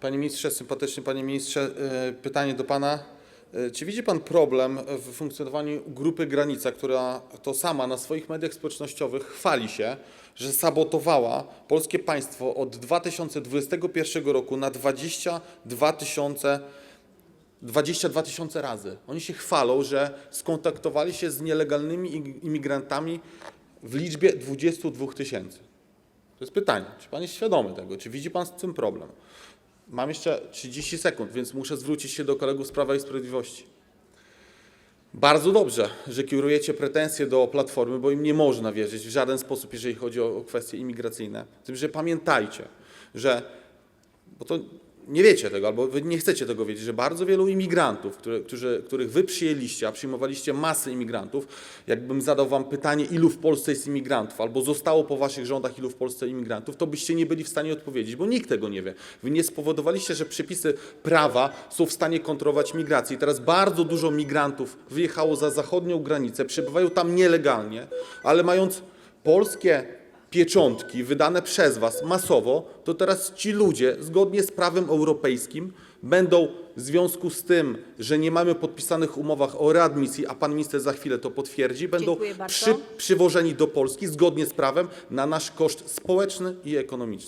Panie ministrze, sympatyczny panie ministrze, e, pytanie do pana. E, Czy widzi pan problem w funkcjonowaniu grupy Granica, która to sama na swoich mediach społecznościowych chwali się, że sabotowała polskie państwo od 2021 roku na 22 tysiące 22 tysiące razy. Oni się chwalą, że skontaktowali się z nielegalnymi ig- imigrantami w liczbie 22 tysięcy. To jest pytanie, czy pan jest świadomy tego, czy widzi pan z tym problem? Mam jeszcze 30 sekund, więc muszę zwrócić się do kolegów z Prawa i Sprawiedliwości. Bardzo dobrze, że kierujecie pretensje do Platformy, bo im nie można wierzyć w żaden sposób, jeżeli chodzi o, o kwestie imigracyjne. Tym, że pamiętajcie, że, bo to nie wiecie tego, albo wy nie chcecie tego wiedzieć, że bardzo wielu imigrantów, które, którzy, których wy przyjęliście, a przyjmowaliście masę imigrantów, jakbym zadał wam pytanie, ilu w Polsce jest imigrantów, albo zostało po waszych rządach, ilu w Polsce imigrantów, to byście nie byli w stanie odpowiedzieć, bo nikt tego nie wie. Wy nie spowodowaliście, że przepisy prawa są w stanie kontrolować migrację. I teraz bardzo dużo migrantów wyjechało za zachodnią granicę, przebywają tam nielegalnie, ale mając polskie pieczątki wydane przez Was masowo, to teraz ci ludzie, zgodnie z prawem europejskim, będą w związku z tym, że nie mamy podpisanych umowach o readmisji, a pan minister za chwilę to potwierdzi, będą Dziękuję bardzo. przy, przywożeni do Polski zgodnie z prawem na nasz koszt społeczny i ekonomiczny.